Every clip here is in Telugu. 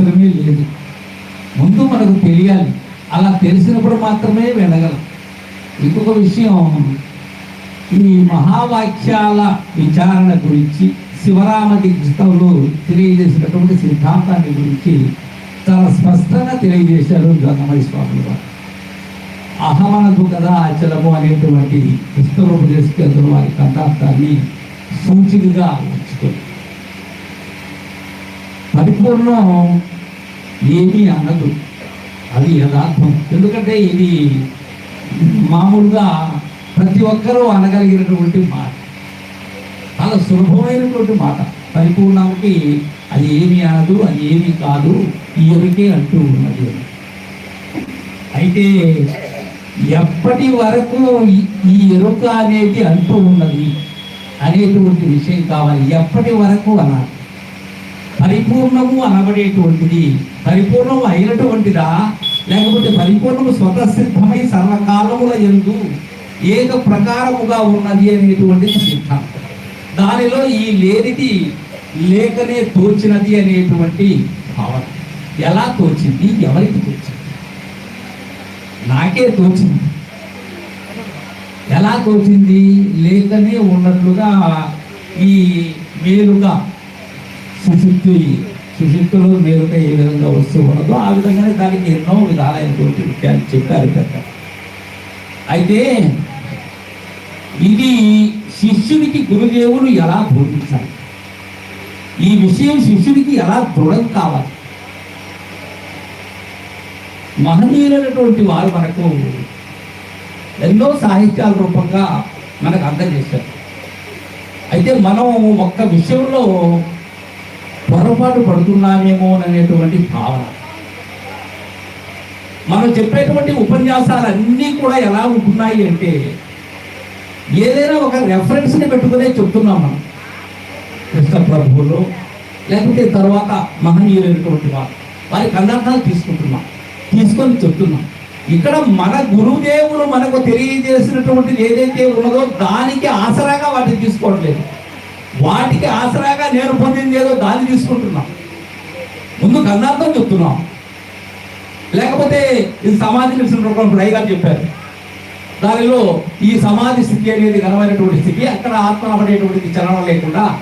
అవసరమే లేదు. ముందు మనకు తెలియాలి. అలా తెలిసినప్పుడు మాత్రమే వెళ్ళగలం. ఇంకొక విషయం ఈ మహావాక్యాల విచారణ గురించి శివరామ దీక్షితంలో తెలియజేసినటువంటి సిద్ధాంతాన్ని గురించి చాలా స్పష్టంగా తెలియజేశారు గంగమయ్య స్వామి వారు. అహమనదు కదా అచలము అనేటువంటి పుస్తకోపదేశకులు వారి కథార్థాన్ని సూచికగా ఉంచుతుంది. పరిపూర్ణం ఏమీ అనదు. అది యథార్థం. ఎందుకంటే ఇది మామూలుగా ప్రతి ఒక్కరూ అనగలిగినటువంటి మాట. చాలా సులభమైనటువంటి మాట. పరిపూర్ణానికి అది ఏమీ అనదు అది ఏమీ కాదు ఈ ఎరుకే అంటూ ఉన్నది అయితే ఎప్పటి వరకు ఈ- ఈ ఎరుక అనేది అంటూ ఉన్నది అనేటువంటి విషయం కావాలి. ఎప్పటి వరకు అనాలి? పరిపూర్ణము అనబడేటువంటిది. పరిపూర్ణము అయినటువంటిదా? లేకపోతే పరిపూర్ణము స్వతసిద్ధమై సర్వకాలముల ఎందు ఏక ప్రకారముగా ఉన్నది అనేటువంటిది సిద్ధాంతం. దానిలో ఈ లేనిది లేకనే తోచినది అనేటువంటి భావన. ఎలా తోచింది? ఎవరికి తోచింది? నాకే తోచింది. ఎలా తోచింది? లేకనే ఉన్నట్లుగా ఈ మేలుగా సుశుద్ధి సుశుద్ధిలో మేలుగా ఏ విధంగా వస్తూ ఉన్నదో ఆ విధంగానే దానికి ఎన్నో విధాలైనటువంటి విషయాలు చెప్పారు కదా అయితే ఇది శిష్యుడికి గురుదేవుడు ఎలా బోధించాలి? ఈ విషయం శిష్యుడికి ఎలా దృఢం కావాలి? మహనీయులైనటువంటి వారు మనకు ఎన్నో సాహిత్యాల రూపంగా మనకు అందజేశారు. అయితే మనం ఒక్క విషయంలో పొరపాటు పడుతున్నామేమో అనేటువంటి భావన. మనం చెప్పేటువంటి ఉపన్యాసాలు అన్నీ కూడా ఎలా ఉంటున్నాయి అంటే ఏదైనా ఒక రెఫరెన్స్ని పెట్టుకునే చెప్తున్నాం మనం. కృష్ణ ప్రభువులో లేకపోతే తర్వాత మహనీయులైనటువంటి వారు. వారి కందార్థాలు తీసుకుంటున్నాం. తీసుకొని చెప్తున్నాం. ఇక్కడ మన గురుదేవులు మనకు తెలియజేసినటువంటిది ఏదైతే ఉన్నదో దానికి ఆసరాగా వాటిని తీసుకోవట్లేదు. వాటికి ఆసరాగా నేను పొందింది ఏదో దాన్ని తీసుకుంటున్నాం. ముందు కందార్థం చెప్తున్నాం. లేకపోతే ఇది సమాధి నిలిచిన గారు చెప్పారు. దానిలో ఈ సమాధి స్థితి అనేది ఘనమైనటువంటి స్థితి అక్కడ ఆత్మ అనేటువంటిది చలనం లేకుండా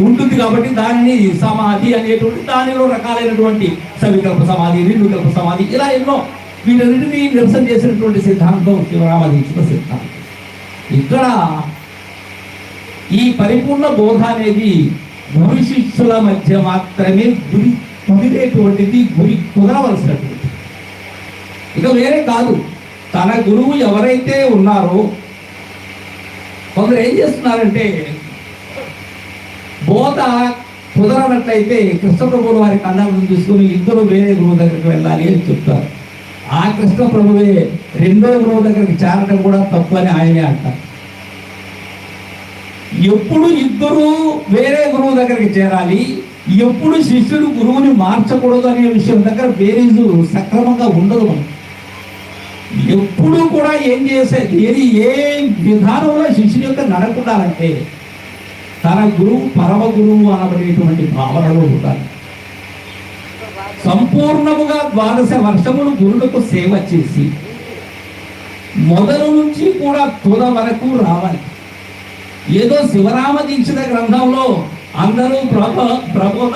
ఉంటుంది కాబట్టి దానిని సమాధి అనేటువంటి దానిలో రకాలైనటువంటి సవికల్ప సమాధి నిర్వికల్ప సమాధి ఇలా ఎన్నో వీటన్నిటిని నిరసన చేసినటువంటి సిద్ధాంతం శివరామదీక్షిత సిద్ధాంతం. ఇక్కడ ఈ పరిపూర్ణ బోధ అనేది గురు శిష్యుల మధ్య మాత్రమే గురి కుదిరేటువంటిది గురి కుదరవలసినటువంటిది. ఇక వేరే కాదు తన గురువు ఎవరైతే ఉన్నారో కొందరు ఏం చేస్తున్నారంటే బోధ కుదరనట్లయితే కృష్ణప్రభువు వారి కన్నాలను తీసుకుని ఇద్దరు వేరే గురువు దగ్గరికి వెళ్ళాలి అని చెప్తారు. ఆ కృష్ణ ప్రభువే రెండో గురువు దగ్గరికి చేరడం కూడా తప్పు అని ఆయనే అంటారు. ఎప్పుడు ఇద్దరు వేరే గురువు దగ్గరికి చేరాలి ఎప్పుడు శిష్యుడు గురువుని మార్చకూడదు అనే విషయం దగ్గర బేరీజు సక్రమంగా ఉండదు మనం ఎప్పుడు కూడా ఏం చేసేది ఏది ఏ విధానంలో శిష్యుని యొక్క నడకుండాలంటే తన గురువు పరమ గురువు అనబడేటువంటి భావనలో ఉండాలి. సంపూర్ణముగా ద్వాదశ వర్షములు గురులకు సేవ చేసి మొదలు నుంచి కూడా తుద వరకు రావాలి. ఏదో శివరామ దీక్షిత గ్రంథంలో అందరూ ప్రభ ప్రబోధ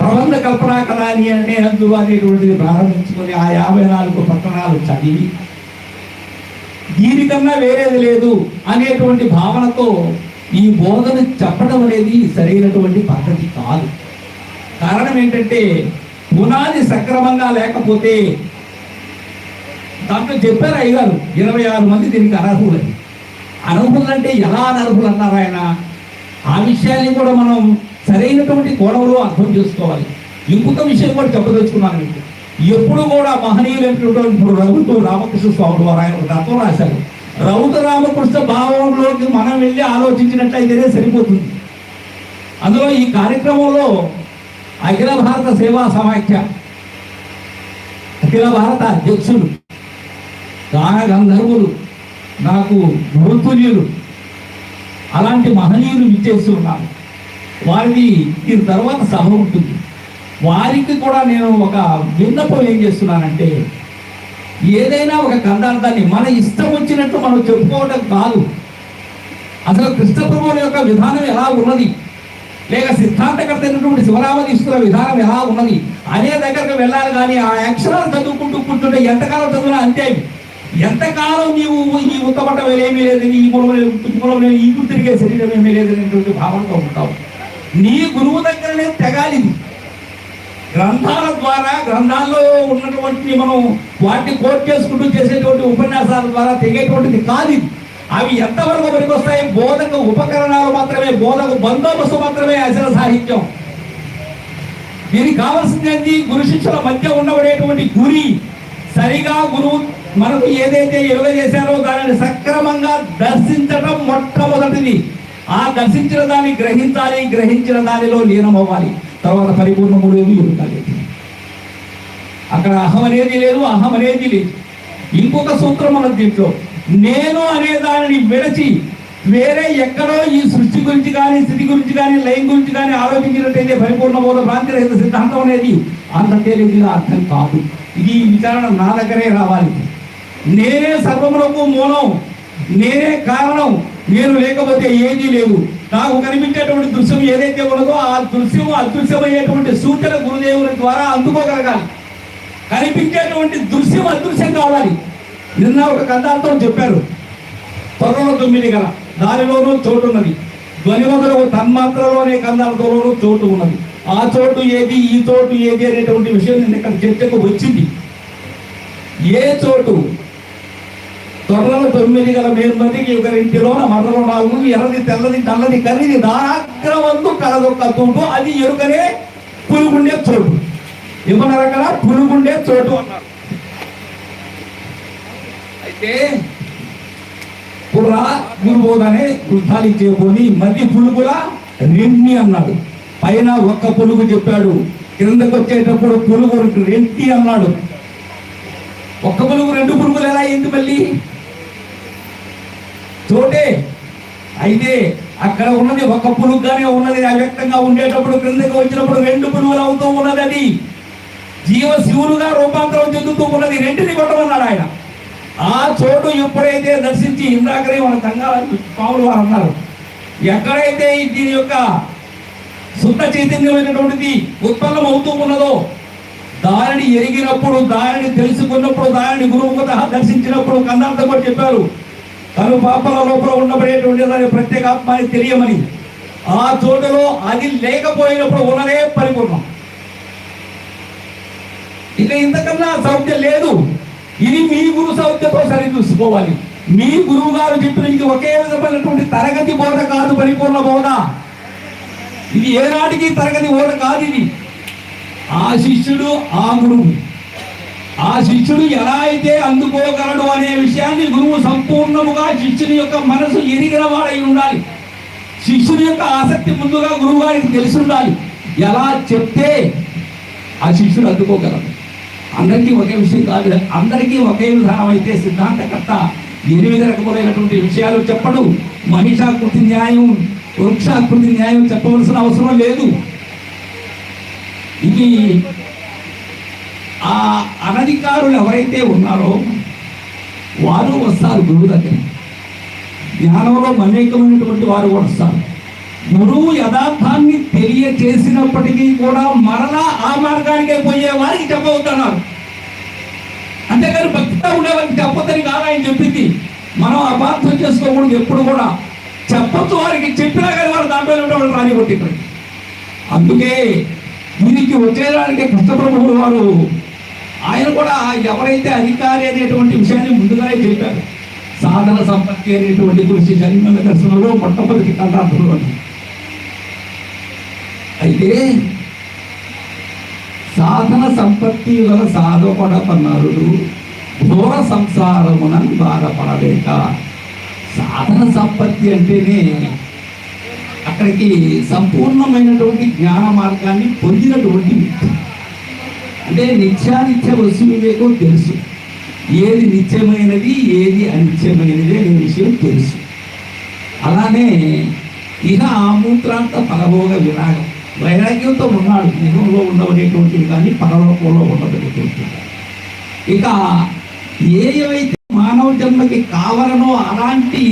ప్రబంధ కల్పనా కళ అని అంటే అందు అనేటువంటిది ప్రారంభించుకొని ఆ యాభై నాలుగు పట్టణాలు చదివి దీనికన్నా వేరేది లేదు అనేటువంటి భావనతో ఈ బోధన చెప్పడం అనేది సరైనటువంటి పద్ధతి కాదు. కారణం ఏంటంటే పునాది సక్రమంగా లేకపోతే దాంట్లో చెప్పారు అయ్యారు ఇరవై ఆరు మంది దీనికి అనర్హులని అనర్హులు అంటే ఎలా అనర్హులు అన్నారు ఆయన ఆ విషయాన్ని కూడా మనం సరైనటువంటి కోణంలో అర్థం చేసుకోవాలి. ఇంకొక విషయం కూడా చెప్పదలుచుకున్నాను మీకు. ఎప్పుడు కూడా మహనీయులైనటువంటి ఇప్పుడు రఘుతు రామకృష్ణ స్వామి వారు ఆయన ఒక తత్వం రాశారు. రౌత రామకృష్ణ భావంలోకి మనం వెళ్ళి ఆలోచించినట్లయితేనే సరిపోతుంది. అందులో ఈ కార్యక్రమంలో అఖిల భారత సేవా సమాఖ్య అఖిల భారత అధ్యక్షులు గాన గంధర్వులు నాకు గురుతుల్యులు అలాంటి మహనీయులు విచ్చేసి ఉన్నారు. వారిది దీని తర్వాత సభ ఉంటుంది. వారికి కూడా నేను ఒక విన్నపం ఏం చేస్తున్నానంటే ఏదైనా ఒక కదార్థాన్ని మన ఇష్టం వచ్చినట్టు మనం చెప్పుకోవడం కాదు. అసలు కృష్ణ ప్రభువుల యొక్క విధానం ఎలా ఉన్నది? లేక సిద్ధాంతకర్త అయినటువంటి శివరామకృష్ణుల విధానం ఎలా ఉన్నది? అనే దగ్గరకు వెళ్ళాలి కానీ ఆ అక్షరాలు చదువుకుంటూ కూర్చుంటే ఎంతకాలం చదివినా? అంతే. ఎంతకాలం నీవు ఈ ఉత్తపట్టం ఏమీ లేదు ఈ మూలం లేదు ఈ మూలం లేదు ఈ తిరిగే శరీరం ఏమీ లేదనేటువంటి భావనతో ఉంటావు. నీ గురువు దగ్గరనే తెగాలి గ్రంథాల ద్వారా గ్రంథాల్లో ఉన్నటువంటి మనం వాటిని కోట్ చేసుకుంటూ చేసేటువంటి ఉపన్యాసాల ద్వారా తెగేటువంటిది కాదు అవి ఎంతవరకు పనికొస్తాయి? బోధక ఉపకరణాలు మాత్రమే బోధక బందోబస్తు మాత్రమే అసలు సాహిత్యం. దీనికి కావాల్సింది ఏంటి గురు శిష్యుల మధ్య ఉండబడేటువంటి గురి. సరిగా గురువు మనకు ఏదైతే ఎలుగ చేశారో దానిని సక్రమంగా దర్శించడం మొట్టమొదటిది. ఆ దర్శించిన దాన్ని గ్రహించాలి గ్రహించిన దానిలో లీనమవ్వాలి తర్వాత పరిపూర్ణము లేదు ఎరుక అక్కడ అహం అనేది లేదు అహం అనేది లేదు. ఇంకొక సూత్రం మన దీంట్లో నేను అనే దానిని విడచి వేరే ఎక్కడో ఈ సృష్టి గురించి కానీ స్థితి గురించి కానీ లయం గురించి కానీ ఆలోచించినట్టయితే పరిపూర్ణ బోధ భ్రాంతి రహిత సిద్ధాంతం అనేది అంత తేలికగా అర్థం కాదు. ఇది ఈ విచారణ నా దగ్గరే రావాలి. నేనే సర్వములకు మూలం నేనే కారణం నేను లేకపోతే ఏదీ లేదు నాకు కనిపించేటువంటి దృశ్యం ఏదైతే ఉన్నదో ఆ దృశ్యం అదృశ్యమయ్యేటువంటి సూచన గురుదేవుని ద్వారా అందుకోగలగాలి. కనిపించేటువంటి దృశ్యం అదృశ్యం కావాలి. నిన్న ఒక కథార్థం చెప్పారు. త్వరలో తొమ్మిది గల దానిలోనూ చోటు ఉన్నది. ధ్వనివదలకు తన్మాత్రలోనే కందాలతోనూ చోటు ఉన్నది. ఆ చోటు ఏది ఈ చోటు ఏది అనేటువంటి విషయం నిన్న ఇక్కడ చర్చకు వచ్చింది. ఏ చోటు? తొర్రలు తొమ్మిది గల మేల్మతికి ఒకరింటిలోన మర్రలు నాలుగు ఎర్రది తెల్లది నల్లది కర్రిది దారాగ్రవంతు కలదొక్క తోటు అది ఎరుకనే పులుగుండే చోటు ఏమన్నారు అక్కడ? పులుగుండే చోటు అన్నారు. అయితే పుర్రా గురుబోధనే వృద్ధాలు చేయబోని మధ్య పులుగుల రెండి అన్నాడు. పైన ఒక్క పులుగు చెప్పాడు. కిందకు వచ్చేటప్పుడు పులుగు రెంటి అన్నాడు. ఒక్క పులుగు రెండు పులుగులు ఎలా అయింది మళ్ళీ? చోటే అయితే అక్కడ ఉన్నది ఒక పులుగ్గానే ఉన్నది. అవ్యక్తంగా ఉండేటప్పుడు క్రిందకి వచ్చినప్పుడు రెండు పురుగులు అవుతూ ఉన్నది అది. జీవ శివులుగా రూపాంతరం చెందుతూ ఉన్నది. రెంటిని కొట్టమన్నాడు ఆయన. ఆ చోటు ఎప్పుడైతే దర్శించి ఇందాకనే మన సంఘాల పాములు వారు అన్నారు. ఎక్కడైతే దీని యొక్క శుద్ధ చైతన్యమైనటువంటిది ఉత్పన్నం అవుతూ ఉన్నదో దానిని ఎరిగినప్పుడు దానిని తెలుసుకున్నప్పుడు దానిని గురువుగా దర్శించినప్పుడు కందార్థం కూడా చెప్పారు. తను పాపల లోపల ఉండబడేటువంటి దాని ప్రత్యేక ఆత్మని తెలియమని ఆ చోటలో అది లేకపోయినప్పుడు ఉన్నదే పరిపూర్ణం. ఇక ఇంతకన్నా సౌఖ్యం లేదు. ఇది మీ గురు సౌఖ్యతో సరి చూసుకోవాలి మీ గురువు గారు చెప్పిన ఇది ఒకే విధమైనటువంటి తరగతి బోధ కాదు పరిపూర్ణ బోధ. ఇది ఏనాటికి తరగతి బోధ కాదు ఇది. ఆ శిష్యుడు ఆ గురువు. ఆ శిష్యుడు ఎలా అయితే అందుకోగలడు అనే విషయాన్ని గురువు సంపూర్ణముగా శిష్యుని యొక్క మనసు ఎరిగిన వాడై ఉండాలి. శిష్యుని యొక్క ఆసక్తి ముందుగా గురువు గారికి తెలిసి ఉండాలి. ఎలా చెప్తే ఆ శిష్యుడు అందుకోగలడు. అందరికీ ఒకే విషయం కాదు. అందరికీ ఒకే విధానం అయితే సిద్ధాంతకర్త ఎనిమిది రకములైనటువంటి విషయాలు చెప్పడు. మహిషాకృతి న్యాయం వృక్షాకృతి న్యాయం చెప్పవలసిన అవసరం లేదు. ఇది ఆ అనధికారులు ఎవరైతే ఉన్నారో వారు వస్తారు గురువు దగ్గర జ్ఞానంలో అనేకమైనటువంటి వారు కూడా వస్తారు. గురువు యథార్థాన్ని తెలియచేసినప్పటికీ కూడా మరలా ఆ మార్గానికే పోయే వారికి చెప్పవుతున్నారు అంతేకాని భక్తిగా ఉండేవారికి చెప్పొద్దని కాదు ఆయన చెప్పింది. మనం అపార్థం చేసుకోకూడదు ఎప్పుడు కూడా. చెప్పొచ్చు వారికి చెప్పినా కానీ వారు దాంట్లో ఉండేవాళ్ళు రానివ్వట్టు ఇక్కడ అందుకే దీనికి వచ్చేదానికి కృష్ణప్రభువులు వారు. ఆయన కూడా ఎవరైతే అధికారి అనేటువంటి విషయాన్ని ముందుగానే చెప్పారు. సాధన సంపత్తి అనేటువంటి గురించి జన్మ దర్శనంలో మొట్టమొదటి కందార్థంలో అయితే సాధన సంపత్తి వల్ల సాధపడపన్నారుడు ఘోర సంసారమున బాధపడలేక సాధన సంపత్తి అంటేనే అక్కడికి సంపూర్ణమైనటువంటి జ్ఞాన మార్గాన్ని పొందినటువంటి వ్యక్తి. అంటే నిత్యానిత్య వస్తు తెలుసు. ఏది నిత్యమైనది ఏది అనిత్యమైనది అనే విషయం తెలుసు. అలానే ఇక ఆ మూత్రాంత పరభోగ విరాగం. వైరాగ్యంతో ఉన్నాడు నిజంలో ఉండవనేటువంటిది కానీ పరలోకంలో ఉండవనేటువంటిది ఇక ఏవైతే మానవ జన్మకి కావలనో అలాంటి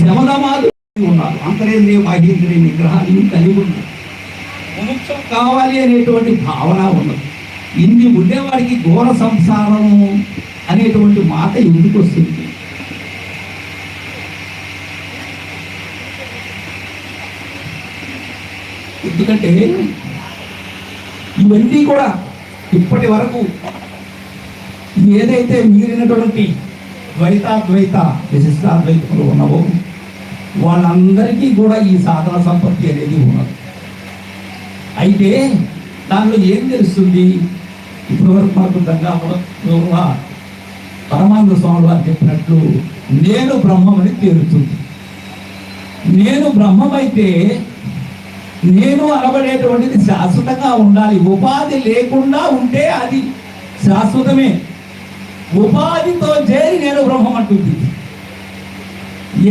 శమదమాలు ఉన్నారు. అంతరేంద్రియ బాహ్యేంద్రియ నిగ్రహాన్ని కలిగి ఉన్నారు. కావాలి అనేటువంటి భావన ఉన్నది. ఇన్ని ఉండేవాడికి ఘోర సంసారము అనేటువంటి మాట ఎందుకు వస్తుంది? ఎందుకంటే ఇవన్నీ కూడా ఇప్పటి వరకు ఏదైతే మీరినటువంటి ద్వైతాద్వైత విశిష్టాద్వైతులు ఉన్నవో వాళ్ళందరికీ కూడా ఈ సాధన సంపత్తి అనేది ఉన్నది. అయితే దానిలో ఏం తెలుస్తుంది? ఇప్పటివరకు మనకు గంగా పరమానంద స్వామి వారు చెప్పినట్లు నేను బ్రహ్మమని తేలుతుంది నేను బ్రహ్మమైతే నేను అనబడేటువంటిది శాశ్వతంగా ఉండాలి. ఉపాధి లేకుండా ఉంటే అది శాశ్వతమే. ఉపాధితో చేరి నేను బ్రహ్మం అంటుంది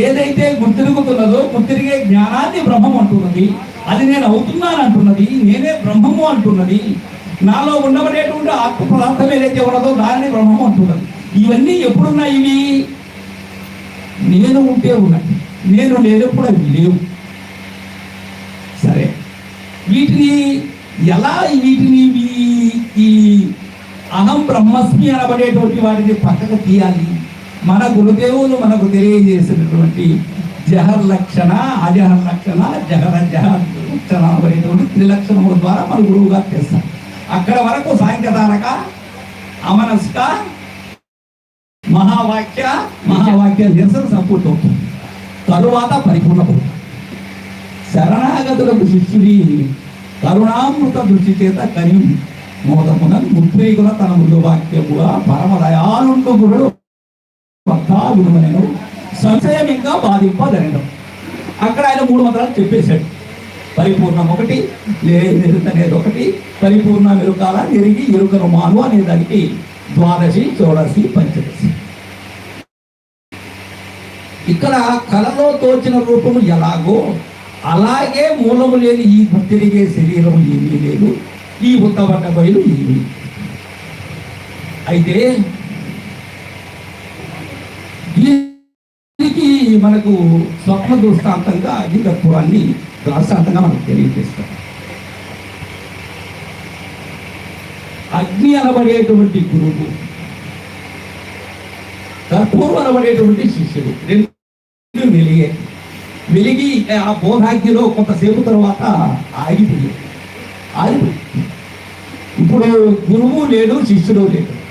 ఏదైతే గుర్తిరుగుతున్నదో గుర్తిరిగే జ్ఞానాన్ని బ్రహ్మం అంటున్నది అది నేను అవుతున్నాను అంటున్నది నేనే బ్రహ్మము అంటున్నది. నాలో ఉండబడేటువంటి ఆత్మ పదార్థం ఏదైతే ఉన్నదో దానిని బ్రహ్మం అంటున్నది ఇవన్నీ ఎప్పుడున్నాయి ఇవి? నేను ఉంటే ఉన్నాయి నేను లేనప్పుడు అవి లేవు. సరే. వీటిని ఎలా వీటిని ఈ- అహం బ్రహ్మస్మి అనబడేటువంటి వాటిని పక్కకు తీయాలి? మన గురుదేవులు మనకు తెలియజేసినటువంటి జహర్ లక్షణ అజహర్ లక్షణ జహర జహర్ లక్షణ అనబడేటువంటి త్రిలక్షణముల ద్వారా మన గురువుగా తెస్తారు చేస్తారు. అక్కడ వరకు సాంఖ్యతారక అమనస్క మహావాక్య మహావాక్య నిరసన సంపూర్తి అవుతుంది. తరువాత పరిపూర్ణమవుతుంది శరణాగతులకు శిష్యుడి కరుణామృత దృష్టి చేత కని మోదమున ముద్రీకుల తన మృదు వాక్యముగా గురుడు భక్తాగుణమనను సంశయం ఇంకా బాధింపదనడం అక్కడ ఆయన మూడు మంత్రాలు చెప్పేశాడు. పరిపూర్ణం ఒకటి లేదు ఒకటి పరిపూర్ణ మెరుకాల నిరిగి ఎరుకను మాను అనే దానికి ద్వాదశి చోడసి పంచదశి. ఇక్కడ కలలో తోచిన రూపము ఎలాగో అలాగే మూలము లేని ఈ తిరిగే శరీరం ఏమీ లేదు ఈ ఉత్తబడ్డ బయలు ఏమీ అయితే దీనికి మనకు స్వప్న దృష్టాంతంగా అగ్నితత్వాన్ని దృష్టాంతంగా మనకు తెలియజేస్తాం అగ్ని అనబడేటువంటి గురువు. కర్పూరం అనబడేటువంటి శిష్యుడు. రెండు వెలిగే. వెలిగి ఆ బోధాగ్నిలో కొంతసేపు తర్వాత ఆగిపోయి ఆగిపోయి. ఇప్పుడు గురువు లేడు శిష్యుడు లేడు.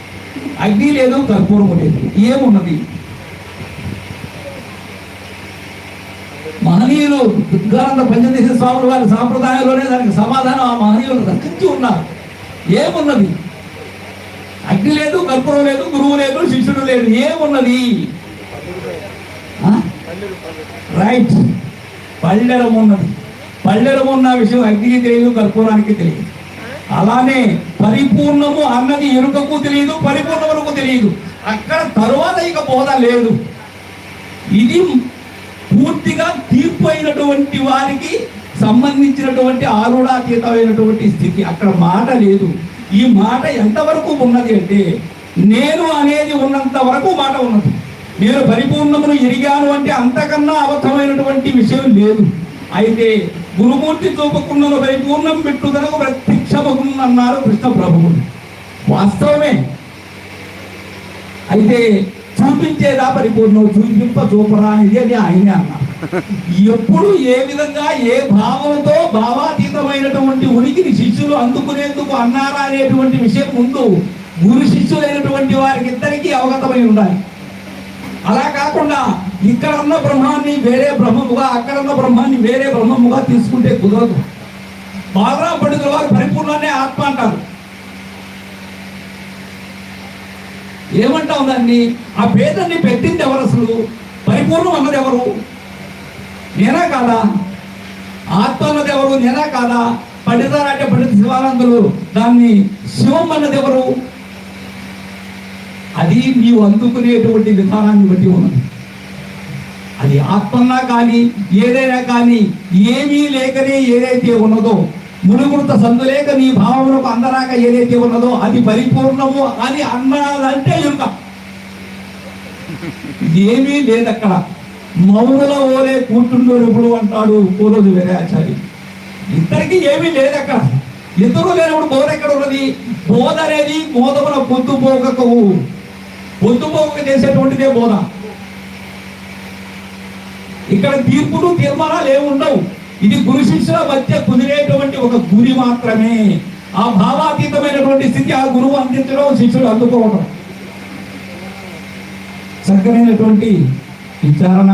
అగ్ని లేదు కర్పూరము లేదు. ఏమున్నది? మహనీయులు దుర్గానంద పంచదేశ స్వాములు వారి సాంప్రదాయంలోనే దానికి సమాధానం ఆ మహనీయులు రచించి ఉన్నారు. ఏమున్నది? అగ్ని లేదు కర్పూరం లేదు గురువు లేదు శిష్యుడు లేదు ఏమున్నది? రైట్ పళ్ళెరం ఉన్నది. పళ్ళెరం ఉన్న విషయం అగ్నికి తెలియదు కర్పూరానికి తెలియదు. అలానే పరిపూర్ణము అన్నది ఎరుకకు తెలియదు పరిపూర్ణమునకు తెలియదు. అక్కడ తరువాత ఇక బోధ లేదు. ఇది పూర్తిగా తీర్పు అయినటువంటి వారికి సంబంధించినటువంటి ఆరుడాతీతమైనటువంటి స్థితి. అక్కడ మాట లేదు. ఈ మాట ఎంతవరకు ఉన్నది అంటే నేను అనేది ఉన్నంత వరకు మాట ఉన్నది. నేను పరిపూర్ణమును ఎరిగాను అంటే అంతకన్నా అబద్ధమైనటువంటి విషయం లేదు. అయితే గురుమూర్తి చూపకుండా పరిపూర్ణం పెట్టుదలకు ప్రత్యక్షమగుందన్నారు కృష్ణ ప్రభువుడు. వాస్తవమే. అయితే చూపించేదా పరిపూర్ణం? చూపింప చూపరా అనేది అని ఆయనే అన్నారు. ఎప్పుడు ఏ విధంగా ఏ భావంతో భావాతీతమైనటువంటి ఉనికిని శిష్యులు అందుకునేందుకు అన్నారా అనేటువంటి విషయం ముందు గురు శిష్యులైనటువంటి వారికి ఇద్దరికీ అవగతమై ఉండాలి. అలా కాకుండా ఇక్కడ ఉన్న బ్రహ్మాన్ని వేరే బ్రహ్మముగా అక్కడ ఉన్న బ్రహ్మాన్ని వేరే బ్రహ్మముగా తీసుకుంటే కుదరదు. బాలరామ పండితుల వారు పరిపూర్ణాన్ని ఆత్మ అంటారు. ఏమంటాం దాన్ని? ఆ పేదన్ని పెట్టింది ఎవరు అసలు? పరిపూర్ణం అన్నది ఎవరు? నేనా కాదా ఆత్మ అన్నది ఎవరు నేనా కాదా పండితారంటే పండిత శివానందులు దాన్ని శివం అన్నది ఎవరు అది నీవు అందుకునేటువంటి విధానాన్ని బట్టి ఉన్నది. అది ఆత్మన్నా కానీ ఏదైనా కానీ ఏమీ లేకనే ఏదైతే ఉన్నదో మునుగుంత సందులేక నీ భావములకు అందరాక ఏదైతే ఉన్నదో అది పరిపూర్ణము అని అన్నదంటే ఇంకా ఏమీ లేదు అక్కడ మౌనుల ఓలే కూర్చుండోరు ఎప్పుడు అంటాడు పూర్వజు వీరాచారి ఇద్దరికి ఏమీ లేదు అక్కడ ఇద్దరు లేనప్పుడు బోధ ఎక్కడ ఉన్నది? బోధ అనేది మోదముల పొద్దుపోకకు పొద్దుపోక చేసేటువంటిదే బోధ. ఇక్కడ తీర్పులు తీర్మానాలు ఏమి ఉండవు. ఇది గురు శిష్యుల మధ్య కుదిరేటువంటి ఒక గురి మాత్రమే. ఆ భావాతీతమైనటువంటి స్థితి ఆ గురువు అందించడం శిష్యుడు అందుకోవడం చక్కనైనటువంటి విచారణ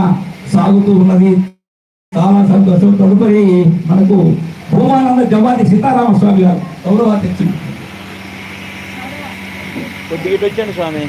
సాగుతూ ఉన్నది. చాలా సంతోషం. తదుపరి మనకు భూమానంద జవాది సీతారామ స్వామి గారు గౌరవాధ్యక్షుడు కొద్దిగా వచ్చాను స్వామి.